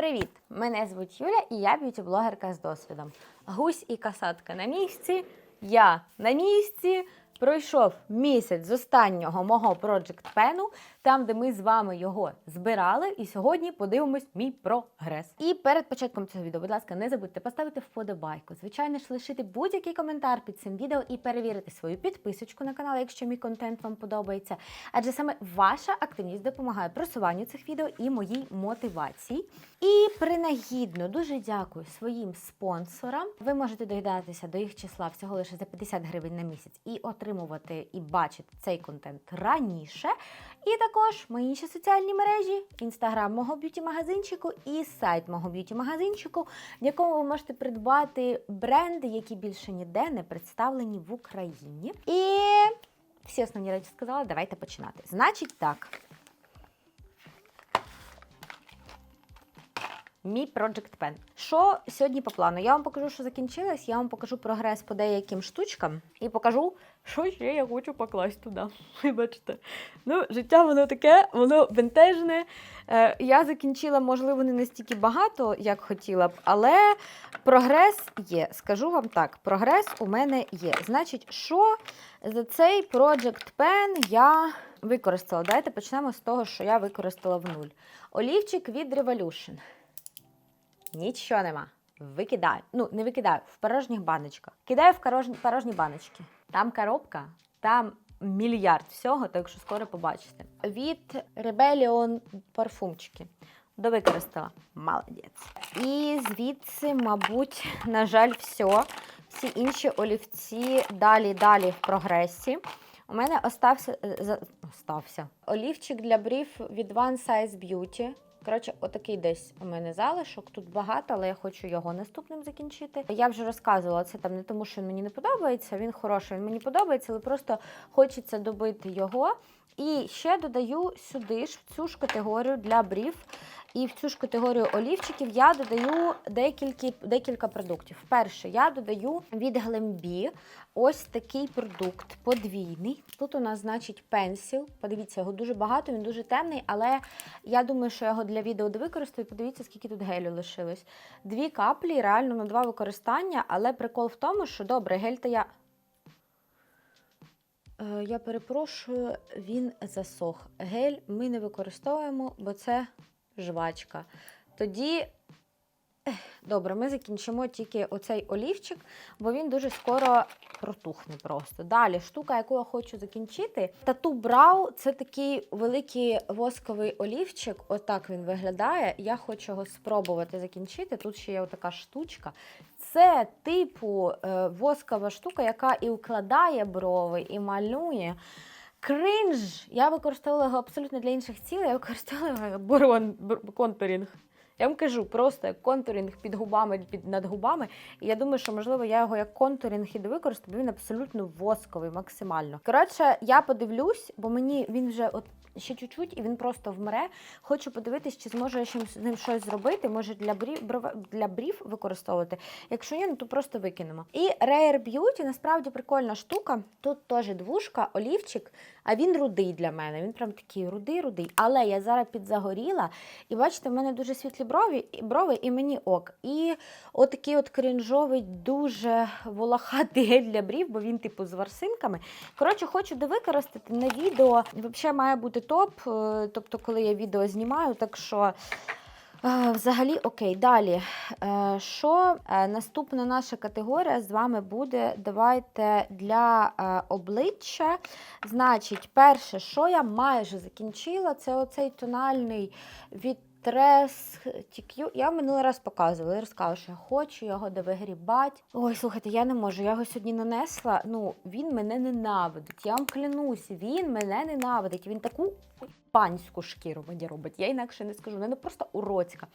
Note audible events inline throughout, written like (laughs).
Привіт! Мене звуть Юля і я б'юті-блогерка з досвідом. Гусь і касатка на місці. Я на місці. Пройшов місяць з останнього мого Project Pen, там, де ми з вами його збирали. І сьогодні подивимось мій прогрес. І перед початком цього відео, будь ласка, не забудьте поставити вподобайку. Звичайно ж, лишити будь-який коментар під цим відео і перевірити свою підписочку на канал, якщо мій контент вам подобається. Адже саме ваша активність допомагає просуванню цих відео і моїй мотивації. І принагідно дуже дякую своїм спонсорам. Ви можете доєднатися до їх числа всього лише за 50 гривень на місяць і отримувати і бачити цей контент раніше. І також мої інші соціальні мережі, інстаграм мого б'юті-магазинчику і сайт мого б'юті-магазинчику, в якому ви можете придбати бренди, які більше ніде не представлені в Україні. І всі основні речі сказала, давайте починати. Значить так. Мій Project Pen. Що сьогодні по плану? Я вам покажу, що закінчилось, я вам покажу прогрес по деяким штучкам і покажу, що ще я хочу покласти туди. (laughs) Ви бачите. Ну, життя воно таке, воно бентежне. Е, я закінчила, можливо, не настільки багато, як хотіла б, але прогрес є. Скажу вам так: прогрес у мене є. Значить, що за цей Project Pen я використала? Давайте почнемо з того, що я використала в нуль. Олівчик від Revolution. Нічого нема. Викидаю. Ну, не викидаю, в порожніх баночках. Кидаю в порожні, баночки. Там коробка, там мільярд всього, так що скоро побачите. Від Rebellion парфумчики. Довикористала. Молодець. І звідси, мабуть, на жаль, все. Всі інші олівці далі-далі в прогресі. У мене остався, е, остався олівчик для брів від One Size Beauty. Коротше, отакий десь у мене залишок. Тут багато, але я хочу його наступним закінчити. Я вже розказувала це там не тому, що він мені не подобається. Він хороший, він мені подобається, але просто хочеться добити його. І ще додаю сюди ж в цю ж категорію для брів. І в цю ж категорію олівчиків я додаю декілька, декілька продуктів. Перше, я додаю від Glambi ось такий продукт подвійний. Тут у нас, значить, пенсіл. Подивіться, його дуже багато, він дуже темний, але я думаю, що я його для відео довикористаю. Подивіться, скільки тут гелю лишилось. Дві каплі, реально на два використання, але прикол в тому, що добре, гель то я. Е, Я перепрошую, він засох. Гель ми не використовуємо, бо це жвачка. Тоді, добре, ми закінчимо тільки оцей олівчик, бо він дуже скоро протухне просто. Далі, штука, яку я хочу закінчити, тату брау це такий великий восковий олівчик. Отак він виглядає. Я хочу його спробувати закінчити. Тут ще є така штучка. Це типу е, воскова штука, яка і укладає брови, і малює. Кринж! Я використовувала його абсолютно для інших цілей. Я використовувала його контурінг. Я вам кажу, просто як контурінг під губами, під над губами. І я думаю, що можливо я його як контурінг і довикористаю, бо він абсолютно восковий, максимально. Коротше, я подивлюсь, бо мені він вже от ще чуть-чуть, і він просто вмре. Хочу подивитись, чи зможу я з ним щось зробити. Може для брів, для брів використовувати. Якщо ні, ну то просто викинемо. І Rare Beauty насправді прикольна штука. Тут теж двушка, олівчик, а він рудий для мене. Він прям такий рудий, рудий. Але я зараз підзагоріла, і бачите, в мене дуже світлі брові, брови, і мені ок. І отакий от крінжовий, дуже волохатий гель для брів, бо він типу з ворсинками. Коротше, хочу довикористати на відео. Взагалі має бути топ. е, Тобто, коли я відео знімаю, так що. Взагалі, окей, далі. Е, Що е, наступна наша категорія з вами буде? Давайте для е, обличчя. Значить, перше, що я майже закінчила, це оцей тональний від Трес TQ. Я минулий раз показувала, я розказала, що я хочу його довигрібати. Ой, слухайте, я не можу. Я його сьогодні нанесла. Ну, він мене ненавидить. Я вам клянусь, він мене ненавидить. Він таку панську шкіру мені робить. Я інакше не скажу. Не просто уроцька,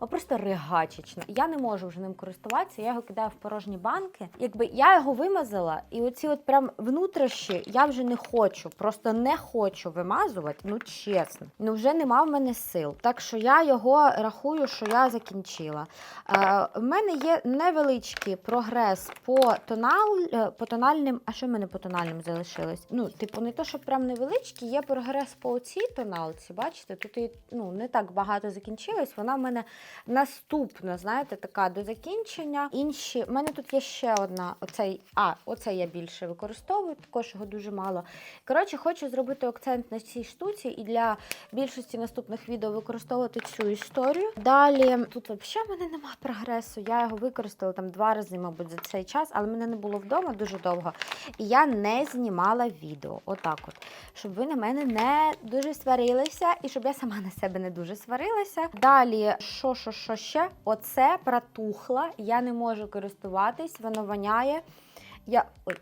а просто ригачечна. Я не можу вже ним користуватися. Я його кидаю в порожні банки. Якби я його вимазала, і оці от прям внутрішні я вже не хочу, просто не хочу вимазувати. Ну чесно, ну вже нема в мене сил. Так що я його рахую, що я закінчила. Е, в мене є невеличкий прогрес по тонал, е, по тональним. А що в мене по тональним залишилось? Ну, типу, не то, що прям невеличкий, є прогрес по оцій тоналці. Бачите, тут і, ну, не так багато закінчилось. Вона в мене наступна, знаєте, така до закінчення. Інші. У мене тут є ще одна. Оцей, а, оцей я більше використовую, також його дуже мало. Коротше, хочу зробити акцент на цій штуці і для більшості наступних відео використовувати цю історію. Далі тут взагалі в мене немає прогресу. Я його використала там два рази, мабуть, за цей час, але мене не було вдома дуже довго. І я не знімала відео. Отак от. Щоб ви на мене не дуже сварилися, і щоб я сама на себе не дуже сварилася. Далі, що, що, що ще? Оце протухло. Я не можу користуватись, воно воняє. Я. Ой.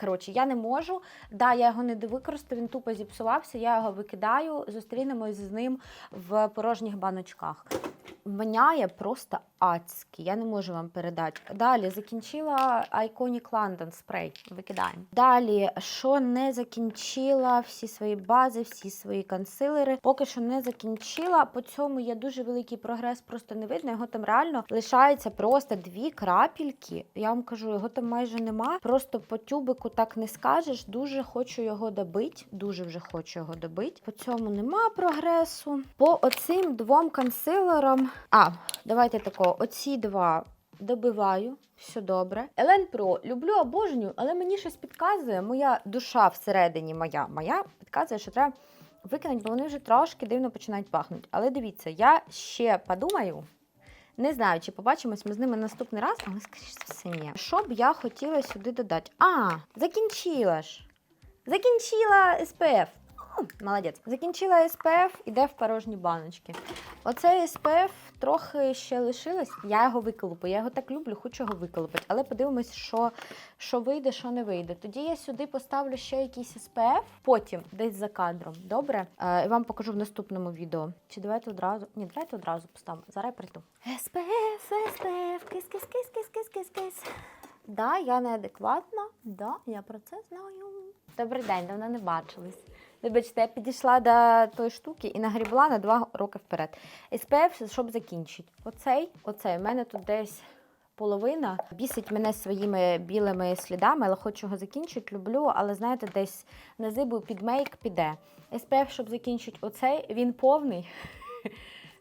Коротше, я не можу. Да, я його не використаю, він тупо зіпсувався, я його викидаю, зустрінемось з ним в порожніх баночках. Воняє просто адськи, я не можу вам передати. Далі закінчила Iconic London спрей. Викидаємо. Далі, що не закінчила всі свої бази, всі свої консилери. Поки що не закінчила. По цьому є дуже великий прогрес, просто не видно. Його там реально лишається просто дві крапельки. Я вам кажу, його там майже нема. Просто по тюбику так не скажеш. Дуже хочу його добити. Дуже вже хочу його добити. По цьому нема прогресу. По оцим двом консилерам. А, давайте такого. Оці два добиваю. Все добре. Елен Про люблю обожнюю, але мені щось підказує. Моя душа всередині, моя, моя підказує, що треба викинути, бо вони вже трошки дивно починають пахнути. Але дивіться, я ще подумаю. Не знаю, чи побачимось ми з ними наступний раз, але скоріш за все ні. Що б я хотіла сюди додати? А, закінчила ж. Закінчила СПФ. Молодець. Закінчила СПФ, іде в порожні баночки. Оцей СПФ трохи ще лишилось. Я його виколупаю. Я його так люблю, хочу його виколупати. Але подивимось, що, що вийде, що не вийде. Тоді я сюди поставлю ще якийсь СПФ, потім десь за кадром. Добре? Е, і вам покажу в наступному відео. Чи давайте одразу? Ні, давайте одразу поставимо. Зараз я прийду. СПФ, СПФ, кис, кис, кис, кис, кис, кис, кис. Да, я неадекватна. Да, я про це знаю. Добрий день, давно не бачились. Вибачте, я підійшла до тої штуки і нагрібла на два роки вперед. SPF, щоб закінчити. Оцей, оцей, у мене тут десь половина. Бісить мене своїми білими слідами, але хочу його закінчити. Люблю, але знаєте, десь на зибу під мейк піде. SPF, щоб закінчити оцей, він повний.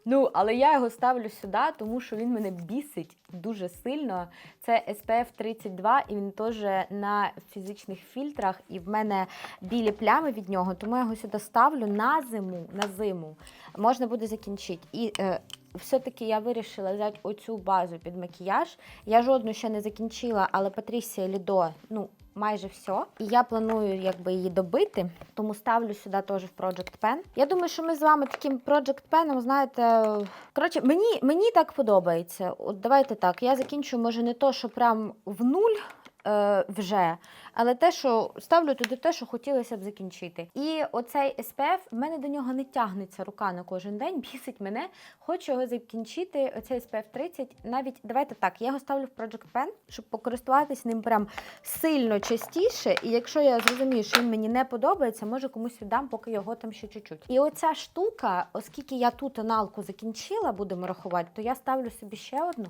Ну, але я його ставлю сюди, тому що він мене бісить дуже сильно. Це SPF 32, і він теж на фізичних фільтрах, і в мене білі плями від нього, тому я його сюди ставлю на зиму. На зиму. Можна буде закінчити. І е, все-таки я вирішила взяти оцю базу під макіяж. Я жодну ще не закінчила, але Патрісія Лідо, ну. Майже все. І я планую якби її добити, тому ставлю сюди теж в Project Pen. Я думаю, що ми з вами таким Project Pen, знаєте, коротше, мені, мені так подобається. От давайте так. Я закінчу, може, не то, що прям в нуль. Е, Вже, але те, що ставлю туди те, що хотілося б закінчити. І оцей SPF, в мене до нього не тягнеться рука на кожен день, (laughs) бісить мене. Хочу його закінчити. Оцей SPF 30. Навіть давайте так, я його ставлю в Project Pen, щоб покористуватись ним прям сильно частіше. І якщо я зрозумію, що він мені не подобається, може комусь віддам, поки його там ще чуть-чуть. І оця штука, оскільки я ту тоналку закінчила, будемо рахувати, то я ставлю собі ще одну.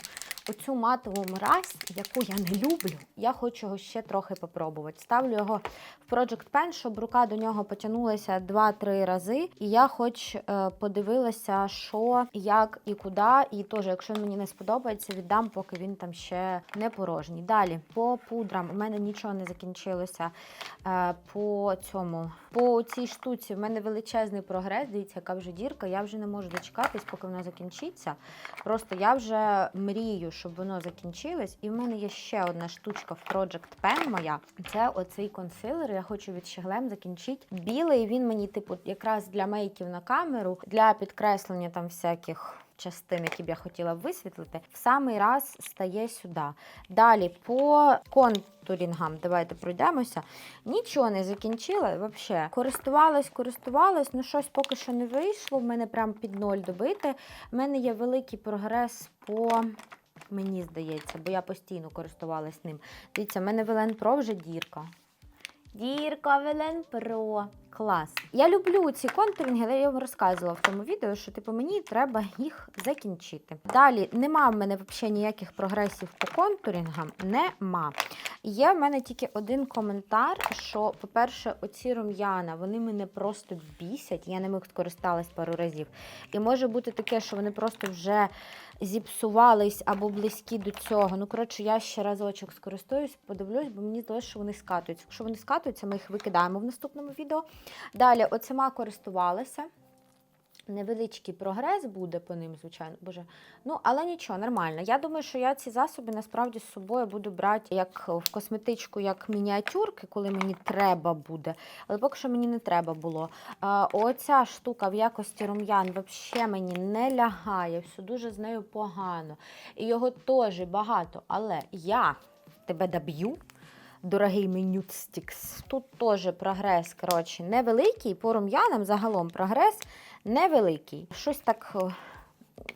Оцю матову мразь, яку я не люблю, я хочу його ще трохи попробувати. Ставлю його в Project Pen, щоб рука до нього потягнулася 2-3 рази. І я хоч е, подивилася, що, як і куди. І теж, якщо мені не сподобається, віддам, поки він там ще не порожній. Далі, по пудрам, у мене нічого не закінчилося. Е, по цьому, по цій штуці, в мене величезний прогрес. Дивіться, яка вже дірка. Я вже не можу дочекатись, поки вона закінчиться. Просто я вже мрію, щоб воно закінчилось. І в мене є ще одна штучка в Project Pen моя. Це оцей консилер. Я хочу від Щеглем закінчити. Білий він мені, типу, якраз для мейків на камеру, для підкреслення там всяких. Частин, які б я хотіла висвітлити, в самий раз стає сюди. Далі по контурінгам, давайте пройдемося. Нічого не закінчила взагалі. Користувалась, користувалась, ну щось поки що не вийшло. В мене прям під ноль добити. У мене є великий прогрес по. Мені здається, бо я постійно користувалась ним. Дивіться, в мене Велен Про вже дірка. Дірка Велен Про. Клас. Я люблю ці контуринги, але я вам розказувала в тому відео, що типу мені треба їх закінчити. Далі нема в мене взагалі ніяких прогресів по контурінгам. Нема. Є в мене тільки один коментар, що, по-перше, оці рум'яна, вони мене просто бісять. Я ними скористалась пару разів. І може бути таке, що вони просто вже зіпсувались або близькі до цього. Ну, коротше, я ще разочок скористуюсь, подивлюсь, бо мені здається, що вони скатуються. Якщо вони скатуються, ми їх викидаємо в наступному відео. Далі, оцима користувалася. Невеличкий прогрес буде по ним, звичайно. Боже. Ну, але нічого, нормально. Я думаю, що я ці засоби насправді з собою буду брати як в косметичку, як мініатюрки, коли мені треба буде. Але поки що мені не треба було. А, оця штука в якості рум'ян взагалі мені не лягає, все дуже з нею погано. І його теж багато. Але я тебе доб'ю. Дорогий меню стікс. Тут теж прогрес, коротше, невеликий. По рум'янам загалом прогрес невеликий. Щось так. е,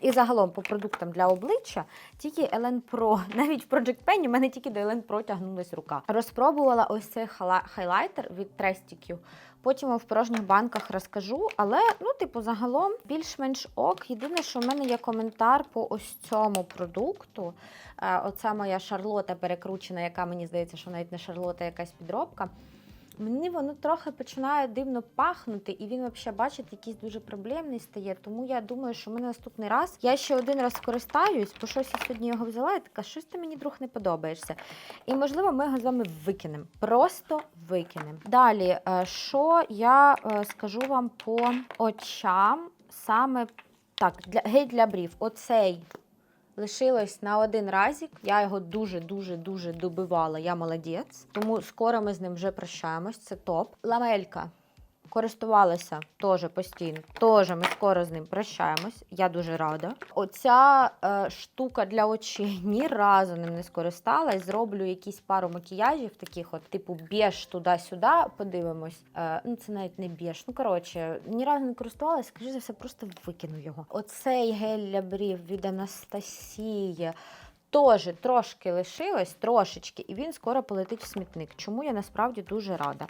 І загалом по продуктам для обличчя тільки Елен Pro. (laughs) Навіть в Project Pen в мене тільки до Елен Pro тягнулась рука. Розпробувала ось цей хайлайтер від Tresticue. Потім в порожніх банках розкажу, але ну, типу, загалом більш-менш ок. Єдине, що в мене є коментар по ось цьому продукту. Е, Оця моя шарлота перекручена, яка мені здається, що навіть не шарлота, якась підробка. Мені воно трохи починає дивно пахнути, і він, взагалі, бачите, якийсь дуже проблемний стає. Тому я думаю, що ми наступний раз. Я ще один раз скористаюсь, бо щось я сьогодні його взяла, і така, щось ти мені друг не подобаєшся. І можливо, ми його з вами викинемо. Просто викинемо. Далі, е, що я е, скажу вам по очам, саме так, для гель для брів. Оцей лишилось на один разік. Я його дуже-дуже дуже добивала. Я молодець. Тому скоро ми з ним вже прощаємось. Це топ. Ламелька. Користувалася теж постійно. Теж ми скоро з ним прощаємось. Я дуже рада. Оця е, штука для очей (laughs) ні разу ним не скористалась. Зроблю якісь пару макіяжів, таких от, типу біж туди-сюди. Подивимось. Е, ну це навіть не біж. Ну коротше, ні разу не користувалась, скажи за все, просто викину його. Оцей гель для брів від Анастасії. Теж трошки лишилось, трошечки, і він скоро полетить в смітник. Чому я насправді дуже рада.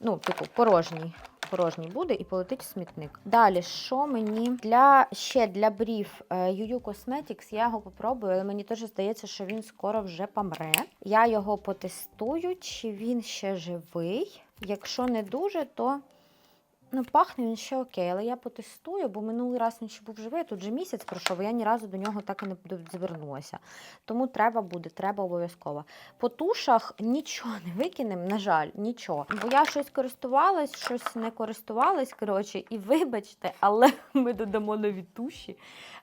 Ну, типу, порожній. Порожній буде і полетить в смітник. Далі, що мені для ще для брів Юю UU Cosmetics, я його попробую, але мені теж здається, що він скоро вже помре. Я його потестую, чи він ще живий. Якщо не дуже, то ну, пахне він ще окей, але я потестую, бо минулий раз він ще був живий, тут же місяць пройшов, і я ні разу до нього так і не звернулася. Тому треба буде, треба обов'язково. По тушах нічого не викинемо, на жаль, нічого. Бо я щось користувалась, щось не користувалась, коротше, і вибачте, але (laughs) ми додамо нові туші.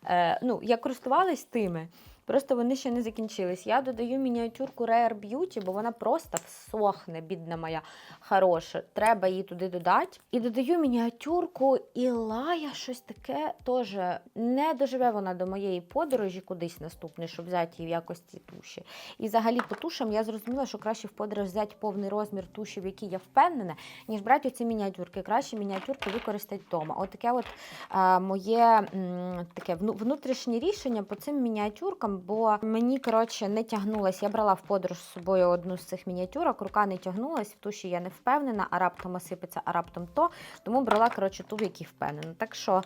Е, ну, я користувалась тими. Просто вони ще не закінчились. Я додаю мініатюрку Rare Beauty, бо вона просто всохне, бідна моя хороша. Треба її туди додати. І додаю мініатюрку Ілая, щось таке теж не доживе вона до моєї подорожі кудись наступної, щоб взяти її в якості туші. І взагалі по тушам я зрозуміла, що краще в подорож взяти повний розмір туші, в якій я впевнена, ніж брати оці мініатюрки. Краще мініатюрки використати вдома. От таке от а, моє м, таке внутрішнє рішення по цим мініатюркам, бо мені коротше не тягнулось. Я брала в подорож з собою одну з цих мініатюрок, рука не тягнулась, в туші я не впевнена, а раптом осипеться, а раптом то. Тому брала коротше ту, в якій впевнена. Так що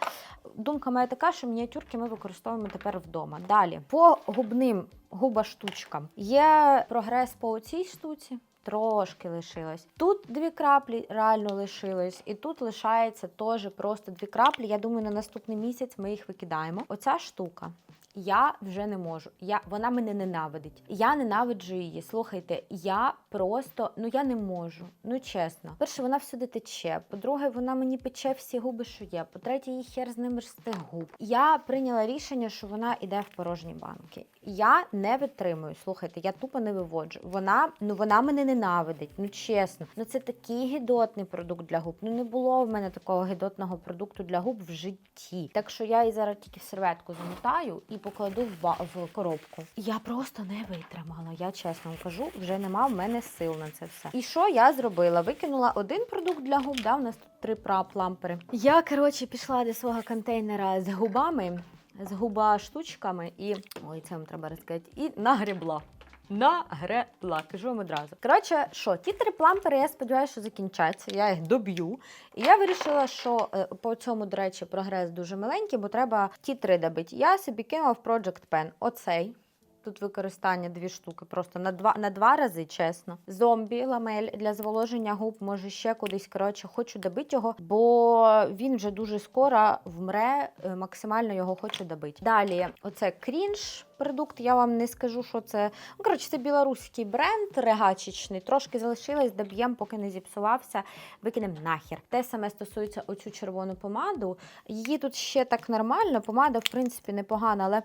думка моя така, що мініатюрки ми використовуємо тепер вдома. Далі по губним губаштучкам є прогрес по цій штуці. Трошки лишилось. Тут дві краплі реально лишилось, і тут лишається теж просто дві краплі. Я думаю, на наступний місяць ми їх викидаємо. Оця штука. Я вже не можу. Я, вона мене ненавидить. Я ненавиджу її. Слухайте, я просто ну я не можу. Ну чесно. Перше, вона всюди тече. По-друге, вона мені пече всі губи, що є. По-третє, її хер з з тих губ. Я прийняла рішення, що вона йде в порожні банки. Я не витримую. Слухайте, я тупо не виводжу. Вона ну вона мене ненавидить. Ну чесно. Ну це такий гідотний продукт для губ. Ну не було в мене такого гідотного продукту для губ в житті. Так що я її зараз тільки серветку замотаю і покладу в, в коробку. Я просто не витримала. Я чесно вам кажу, вже нема в мене сил на це все. І що я зробила? Викинула один продукт для губ. Да, у нас тут три пра- плампери. Я коротше пішла до свого контейнера з губами, з губа штучками і ой, це вам треба розказати. І нагребла. Нагребла, кажу вам одразу. Коротше, що, ті три плампери, я сподіваюся, що закінчаться, я їх доб'ю. І я вирішила, що е, по цьому, до речі, прогрес дуже маленький, бо треба ті три добити. Я собі кинула в Project Pen оцей. Тут використання дві штуки, просто на два, на два рази, чесно. Зомбі ламель для зволоження губ, може ще кудись. Коротше, хочу добити його, бо він вже дуже скоро вмре. е, Максимально його хочу добити. Далі, оце крінж продукт. Я вам не скажу, що це. Ну, коротше, це білоруський бренд регачечний. Трошки залишилось, доб'ємо, поки не зіпсувався. Викинемо нахер. Те саме стосується оцю червону помаду. Її тут ще так нормально. Помада, в принципі, непогана, але.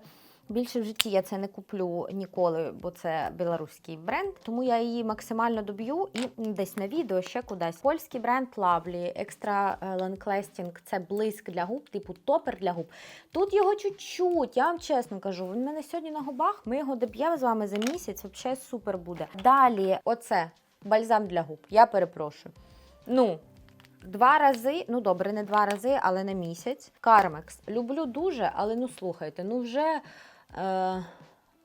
Більше в житті я це не куплю ніколи, бо це білоруський бренд. Тому я її максимально доб'ю і десь на відео ще кудись. Польський бренд Lovely Extra Long – це блиск для губ, типу топер для губ. Тут його чуть-чуть, я вам чесно кажу. Він в мене сьогодні на губах. Ми його доб'ємо з вами за місяць. Взагалі супер буде. Далі, оце бальзам для губ. Я перепрошую. Ну, Два рази, ну добре, не два рази, але на місяць. Кармекс. Люблю дуже, але ну слухайте, ну вже е,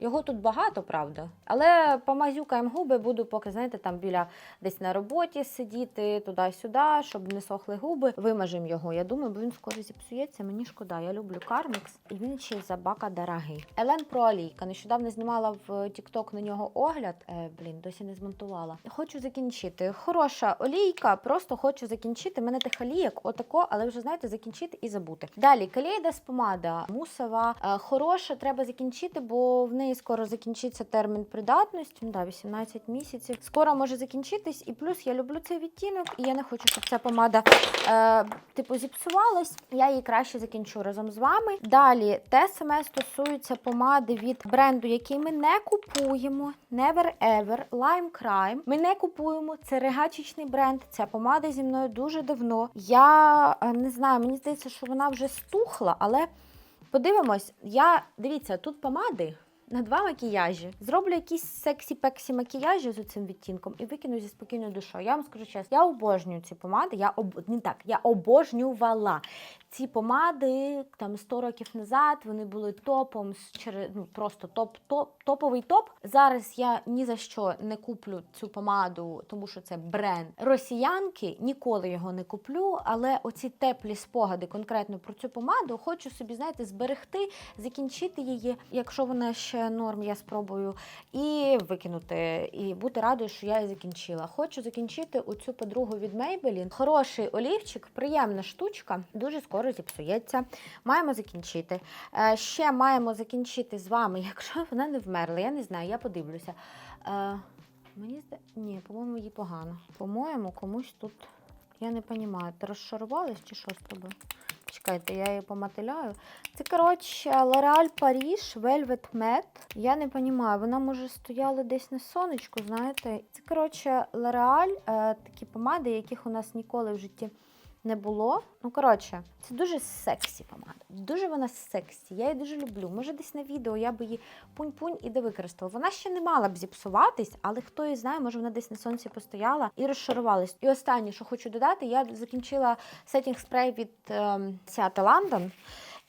його тут багато, правда. Але помазюкаємо губи, буду поки, знаєте, там біля десь на роботі сидіти, туди-сюди, щоб не сохли губи. Вимажемо його. Я думаю, бо він скоро зіпсується. Мені шкода. Я люблю кармекс. І він ще й забака дорогий. Елен про олійка. Нещодавно знімала в TikTok на нього огляд. Е, блін, досі не змонтувала. Хочу закінчити. Хороша олійка, просто хочу закінчити. Мене тих олійок отако, але вже знаєте, закінчити і забути. Далі Калейдас помада мусова. Е, хороша, треба закінчити, бо в неї скоро закінчиться термін придатності. Да, 18 місяців. Скоро може закінчитись, і плюс я люблю цей відтінок, і я не хочу, щоб ця помада е, типу зіпсувалась. Я її краще закінчу разом з вами. Далі те саме стосується помади від бренду, який ми не купуємо. Never Ever Lime Crime. Ми не купуємо. Це регачечний бренд. Ця помада зі мною дуже давно. Я е, не знаю, мені здається, що вона вже стухла, але подивимось. Я дивіться, тут помади. На два макіяжі зроблю якісь сексі-пексі макіяжі з цим відтінком і викину зі спокійною душою. Я вам скажу чесно, я обожнюю ці помади. Я об... не так, я обожнювала ці помади там 100 років назад. Вони були топом через ну, просто топ, топ, топовий топ. Зараз я ні за що не куплю цю помаду, тому що це бренд росіянки. Ніколи його не куплю. Але оці теплі спогади конкретно про цю помаду хочу собі, знаєте, зберегти, закінчити її. Якщо вона ще норм, я спробую і викинути, і бути радою, що я її закінчила. Хочу закінчити оцю подругу від Maybelline. Хороший олівчик, приємна штучка, дуже скоро зіпсується. Маємо закінчити. Е, ще маємо закінчити з вами, (laughs) якщо вона не вмерла. Я не знаю, я подивлюся. Е, мені зда... Ні, по-моєму, їй погано. По-моєму, комусь тут. Я не розумію, ти розшарувалась чи що з тобою? Чекайте, я її помателяю. Це, коротше, L'Oréal Paris Velvet Matte. Я не розумію, вона може стояла десь на сонечку, знаєте. Це, коротше, L'Oréal, е, такі помади, яких у нас ніколи в житті не було. Ну, коротше, це дуже сексі помада. Дуже вона сексі. Я її дуже люблю. Може, десь на відео я би її пунь-пунь і де використала. Вона ще не мала б зіпсуватись, але хто її знає, може вона десь на сонці постояла і розшарувалась. І останнє, що хочу додати, я закінчила сетінг спрей від ем, Seattle London.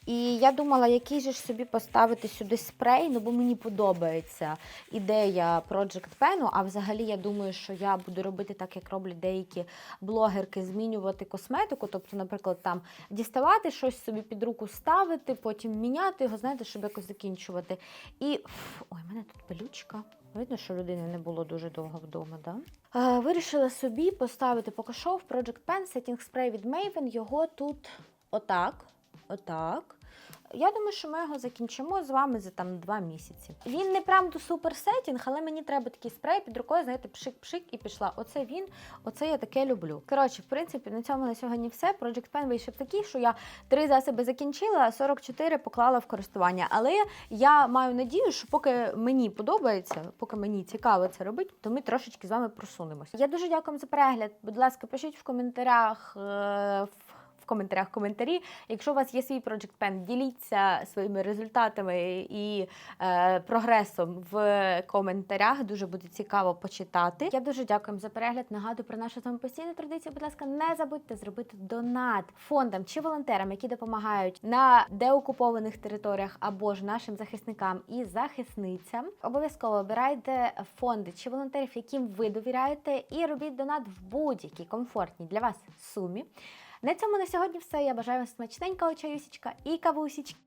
І я думала, який же ж собі поставити сюди спрей, ну бо мені подобається ідея Project Pen, а взагалі я думаю, що я буду робити так, як роблять деякі блогерки, змінювати косметику. Тобто, наприклад, там діставати щось собі під руку ставити, потім міняти його, знаєте, щоб якось закінчувати. І ой, в мене тут пилючка. Видно, що людини не було дуже довго вдома, да? Е, вирішила собі поставити поки що в Project Pen Setting Spray від Maven. Його тут отак. Отак. Я думаю, що ми його закінчимо з вами за там два місяці. Він не прям до супер сетінг, але мені треба такий спрей під рукою, знаєте, пшик-пшик і пішла. Оце він, оце я таке люблю. Коротше, в принципі, на цьому на сьогодні все. Project Pen вийшов такий, що я три засоби закінчила, а 44 поклала в користування. Але я маю надію, що поки мені подобається, поки мені цікаво це робити, то ми трошечки з вами просунемося. Я дуже дякую за перегляд. Будь ласка, пишіть в коментарях. е, в в коментарях коментарі. Якщо у вас є свій Project Pen, діліться своїми результатами і е, прогресом в коментарях. Дуже буде цікаво почитати. Я дуже дякую за перегляд. Нагадую про нашу вами постійну традицію. Будь ласка, не забудьте зробити донат фондам чи волонтерам, які допомагають на деокупованих територіях або ж нашим захисникам і захисницям. Обов'язково обирайте фонди чи волонтерів, яким ви довіряєте, і робіть донат в будь-якій комфортній для вас сумі. На цьому на сьогодні все. Я бажаю вам смачненького чаюсічка і кавусічки.